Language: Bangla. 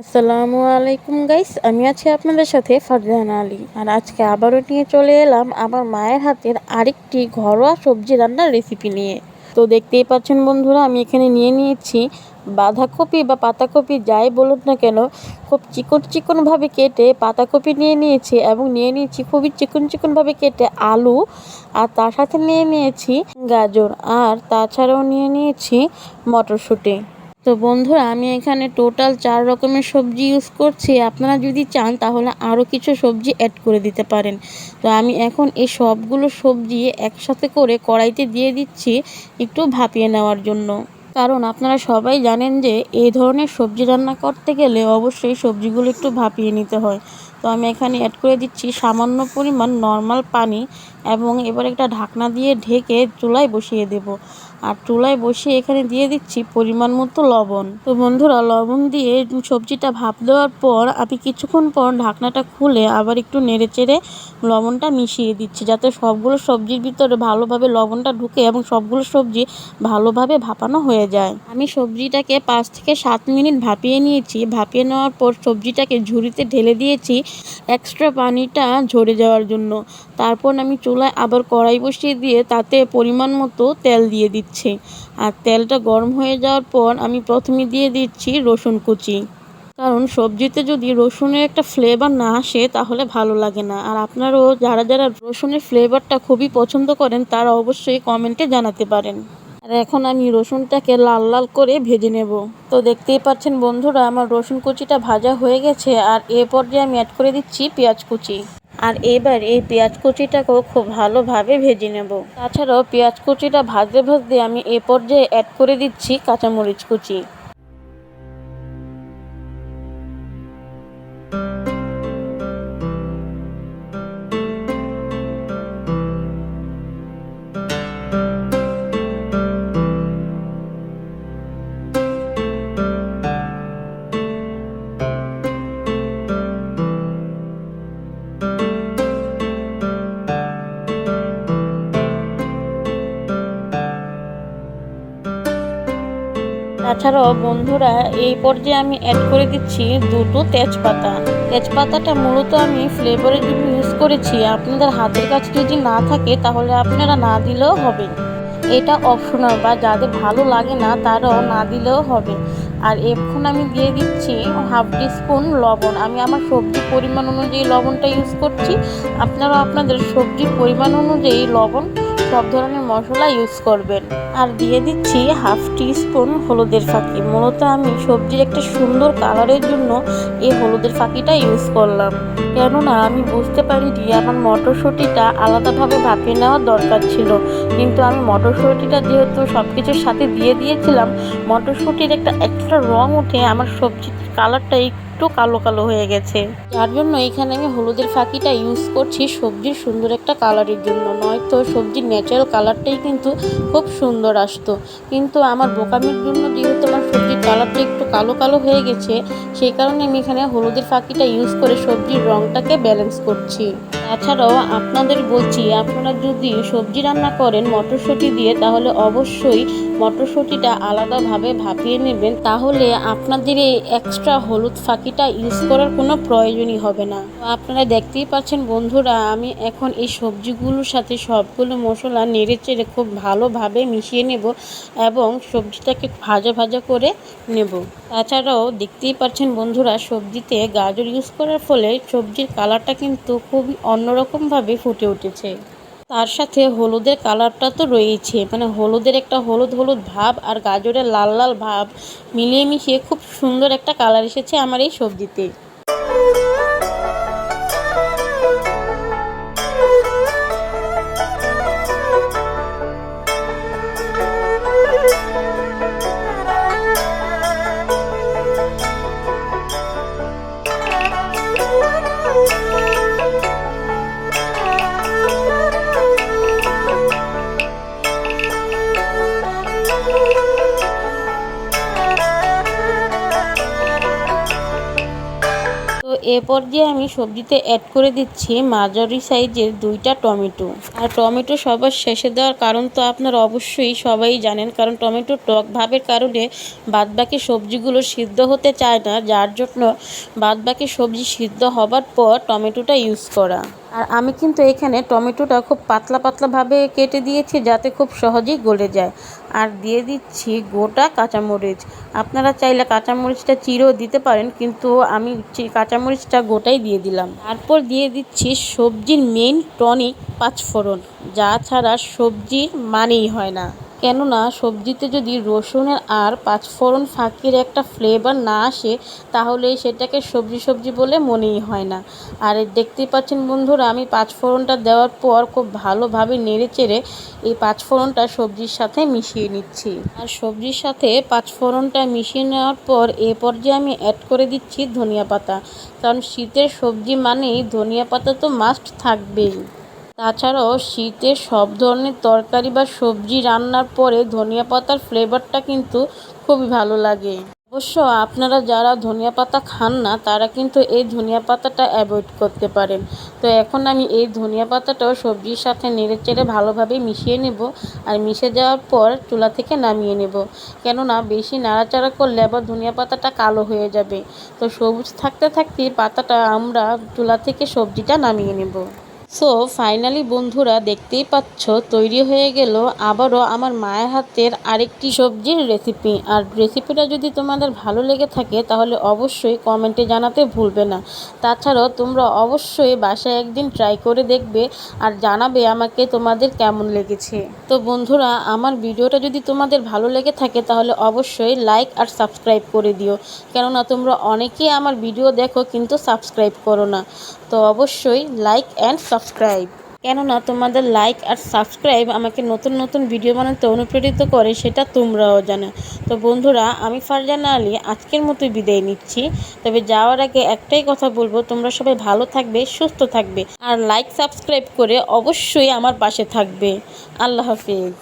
আসসালামু আলাইকুম গাইস, আমি আছি আপনাদের সাথে ফারজান আলী। আর আজকে আবারও নিয়ে চলে এলাম আমার মায়ের হাতের আরেকটি ঘরোয়া সবজি রান্নার রেসিপি নিয়ে। তো দেখতেই পাচ্ছেন বন্ধুরা, আমি এখানে নিয়ে নিয়েছি বাঁধাকপি বা পাতাকপি, যাই বলুন না কেন, খুব চিকন চিকনভাবে কেটে পাতাকপি নিয়ে নিয়েছি এবং নিয়ে নিয়েছি খুবই চিকন চিকনভাবে কেটে আলু, আর তার সাথে নিয়ে নিয়েছি গাজর, আর তাছাড়াও নিয়ে নিয়েছি মটরশুঁটি। তো বন্ধুরা, আমি এখানে টোটাল চার রকমের সবজি ইউজ করছি। আপনারা যদি চান, তাহলে আরও কিছু সবজি অ্যাড করে দিতে পারেন। তো আমি এখন এই সবগুলো সবজি একসাথে করে কড়াইতে দিয়ে দিচ্ছি একটু ভাপিয়ে নেওয়ার জন্য। কারণ আপনারা সবাই জানেন যে, এই ধরনের সবজি রান্না করতে গেলে অবশ্যই সবজিগুলো একটু ভাপিয়ে নিতে হয়। তো আমি এখানে অ্যাড করে দিচ্ছি সামান্য পরিমাণ নর্মাল পানি এবং এবার একটা ঢাকনা দিয়ে ঢেকে চুলায় বসিয়ে দেব। আর চুলায় বসিয়ে এখানে দিয়ে দিচ্ছি পরিমাণ মতো লবণ। তো বন্ধুরা, লবণ দিয়ে সবজিটা ভাপ দেওয়ার পর আমি কিছুক্ষণ পর ঢাকনাটা খুলে আবার একটু নেড়ে চেড়ে লবণটা মিশিয়ে দিচ্ছি, যাতে সবগুলো সবজির ভিতরে ভালোভাবে লবণটা ঢুকে এবং সবগুলো সবজি ভালোভাবে ভাপানো হয়ে যায়। আমি সবজিটাকে পাঁচ থেকে সাত মিনিট ভাপিয়ে নিয়েছি। ভাপিয়ে নেওয়ার পর সবজিটাকে ঝুড়িতে ঢেলে দিয়েছি এক্সট্রা পানিটা ঝরে যাওয়ার জন্য। তারপর আমি চুলায় আবার কড়াই বসিয়ে দিয়ে তাতে পরিমাণ মতো তেল দিয়ে দিচ্ছি। আর তেলটা গরম হয়ে যাওয়ার পর আমি প্রথমে দিয়ে দিচ্ছি রসুন কুচি। কারণ সবজিতে যদি রসুনের একটা ফ্লেভার না আসে, তাহলে ভালো লাগে না। আর আপনারাও যারা যারা রসুনের ফ্লেভারটা খুবই পছন্দ করেন, তারা অবশ্যই কমেন্টে জানাতে পারেন। আর এখন আমি রসুনটাকে লাল লাল করে ভেজে নেব। তো দেখতেই পাচ্ছেন বন্ধুরা, আমার রসুন কুচিটা ভাজা হয়ে গেছে। আর এ পর্যায়ে আমি অ্যাড করে দিচ্ছি পেঁয়াজ কুচি। আর এবার এই পেঁয়াজ কুচিটাকেও খুব ভালোভাবে ভেজে নেব। তাছাড়াও পেঁয়াজ কুচিটা ভাজতে ভাজতে আমি এ পর্যায়ে অ্যাড করে দিচ্ছি কাঁচামরিচ কুচি তাছাড়াও বন্ধুরা, এই পর্যায়ে আমি অ্যাড করে দিচ্ছি দুটো তেজপাতা। তেজপাতাটা মূলত আমি ফ্লেভারের জন্য ইউজ করেছি। আপনাদের হাতের কাছে যদি না থাকে, তাহলে আপনারা না দিলেও হবে। এটা অপশনাল বা যাদের ভালো লাগে না, তারাও না দিলেও হবে। আর এখন আমি দিয়ে দিচ্ছি হাফ টিস্পুন লবণ। আমি আমার সবজির পরিমাণ অনুযায়ী লবণটা ইউজ করছি। আপনারা আপনাদের সবজির পরিমাণ অনুযায়ী লবণ সব ধরনের মশলা ইউজ করবেন। আর দিয়ে দিচ্ছি হাফ টি স্পুন হলুদের ফাঁকি। মূলত আমি সবজির একটা সুন্দর কালারের জন্য এই হলুদের ফাঁকিটা ইউজ করলাম। কেননা আমি বুঝতে পারিনি, আমার মটরশুঁটিটা আলাদাভাবে ভাপিয়ে নেওয়ার দরকার ছিল। কিন্তু আমি মটরশুঁটিটা যেহেতু সব কিছুর সাথে দিয়ে দিয়েছিলাম, মটরশুঁটির একটা এক্সট্রা রং উঠে আমার সবজির কালারটা একটু কালো কালো হয়ে গেছে। যার জন্য এখানে আমি হলুদের ফাঁকিটা ইউজ করছি, সবজির সুন্দর একটা কালারের জন্য। নয়তো সবজির ন্যাচারাল কালারটাই কিন্তু খুব সুন্দর আসতো। কিন্তু আমার বোকামির জন্য যেহেতু আমার সবজির কালারটা একটু কালো কালো হয়ে গেছে, সেই কারণে আমি এখানে হলুদের ফাঁকিটা ইউজ করে সবজির রঙটাকে ব্যালেন্স করছি। তাছাড়াও আপনাদের বলছি, আপনারা যদি সবজি রান্না করেন মটরশুঁটি দিয়ে, তাহলে অবশ্যই মটরশুঁটিটা আলাদাভাবে ভাপিয়ে নেবেন। তাহলে আপনাদের এই এক্সট্রা হলুদ ফাঁকিটা ইউজ করার কোনো প্রয়োজনই হবে না। আপনারা দেখতেই পাচ্ছেন বন্ধুরা, আমি এখন এই সবজিগুলোর সাথে সবগুলো মশলা নেড়ে চেড়ে খুব ভালোভাবে মিশিয়ে নেব এবং সবজিটাকে ভাজা ভাজা করে নেব। তাছাড়াও দেখতেই পাচ্ছেন বন্ধুরা, সবজিতে গাজর ইউজ করার ফলে সবজির কালারটা কিন্তু খুবই অন্যরকমভাবে ফুটে উঠেছে। তার সাথে হলুদের কালারটা তো রয়েছে মানে হলুদের একটা হলুদ হলুদ ভাব আর গাজরের লাল লাল ভাব মিলিয়ে মিশিয়ে খুব সুন্দর একটা কালার এসেছে আমার এই সবজিতে। এরপর দিয়ে আমি সবজিতে অ্যাড করে দিচ্ছি মাঝারি সাইজের দুইটা টমেটো। আর টমেটো সবার শেষে দেওয়ার কারণ তো আপনারা অবশ্যই সবাই জানেন, কারণ টমেটো টক ভাবের কারণে বাদবাকি সবজিগুলো সিদ্ধ হতে চায় না, যার জন্য বাদবাকি সবজি সিদ্ধ হবার পর টমেটোটা ইউজ করা। আর আমি কিন্তু এখানে টমেটোটা খুব পাতলা পাতলাভাবে কেটে দিয়েছি যাতে খুব সহজেই গলে যায়। আর দিয়ে দিচ্ছি গোটা কাঁচামরিচ। আপনারা চাইলে কাঁচামরিচটা চিরও দিতে পারেন, কিন্তু আমি কাঁচামরিচটা গোটাই দিয়ে দিলাম। তারপর দিয়ে দিচ্ছি সবজির মেন টনিক পাঁচফোড়ন, যা ছাড়া সবজির মানেই হয় না। কেননা সবজিতে যদি রসুনের আর পাঁচফোড়ন ফাঁকির একটা ফ্লেভার না আসে, তাহলে সেটাকে সবজি সবজি বলে মনেই হয় না। আর দেখতেই পাচ্ছেন বন্ধুরা, আমি পাঁচফোড়নটা দেওয়ার পর খুব ভালোভাবে নেড়ে চেড়ে এই পাঁচফোড়নটা সবজির সাথে মিশিয়ে নিচ্ছি। আর সবজির সাথে পাঁচফোড়নটা মিশিয়ে নেওয়ার পর এ পর্যায়ে আমি অ্যাড করে দিচ্ছি ধনিয়া পাতা। কারণ শীতের সবজি মানেই ধনিয়া পাতা তো মাস্ট থাকবেই। তাছাড়াও শীতে সব ধরনের তরকারি বা সবজি রান্নার পরে ধনিয়া পাতার ফ্লেভারটা কিন্তু খুবই ভালো লাগে। অবশ্য আপনারা যারা ধনিয়া পাতা খান না, তারা কিন্তু এই ধনিয়া পাতাটা অ্যাভয়েড করতে পারেন। তো এখন আমি এই ধনিয়া পাতাটাও সবজির সাথে নেড়ে চেড়ে ভালোভাবে মিশিয়ে নেব আর মিশে যাওয়ার পর চুলা থেকে নামিয়ে নেব। কেননা বেশি নাড়াচাড়া করলে আবার ধনিয়া পাতাটা কালো হয়ে যাবে। তো সবুজ থাকতে থাকতে পাতাটা আমরা চুলা থেকে সবজিটা নামিয়ে নেব। সো ফাইনালি বন্ধুরা দেখতেই পাচ্ছ, তৈরি হয়ে গেল আবারও আমার মায়ের হাতের আরেকটি সবজির রেসিপি আর রেসিপিটা যদি তোমাদের ভালো লেগে থাকে তাহলে অবশ্যই কমেন্টে জানাতে ভুলবে না। তাছাড়াও তোমরা অবশ্যই বাসায় একদিন ট্রাই করে দেখবে আর জানাবে আমাকে তোমাদের কেমন লেগেছে। তো বন্ধুরা, আমার ভিডিওটা যদি তোমাদের ভালো লেগে থাকে তাহলে অবশ্যই লাইক আর সাবস্ক্রাইব করে দিও। কেননা তোমরা অনেকেই আমার ভিডিও দেখো কিন্তু সাবস্ক্রাইব করো না। তো অবশ্যই লাইক অ্যান্ড সাবস্ক্রাইব। কেননা তোমাদের লাইক আর সাবস্ক্রাইব আমাকে নতুন নতুন ভিডিও বানাতে অনুপ্রেরিত করে, সেটা তোমরাও জানো। তো বন্ধুরা, আমি ফারজানা আলী, আজকের মতোই বিদায় নিচ্ছি। তবে যাওয়ার আগে একটাই কথা বলব, তোমরা সবাই ভালো থাকবে, সুস্থ থাকবে। আর লাইক সাবস্ক্রাইব করে অবশ্যই আমার পাশে থাকবে। আল্লাহ হাফিজ।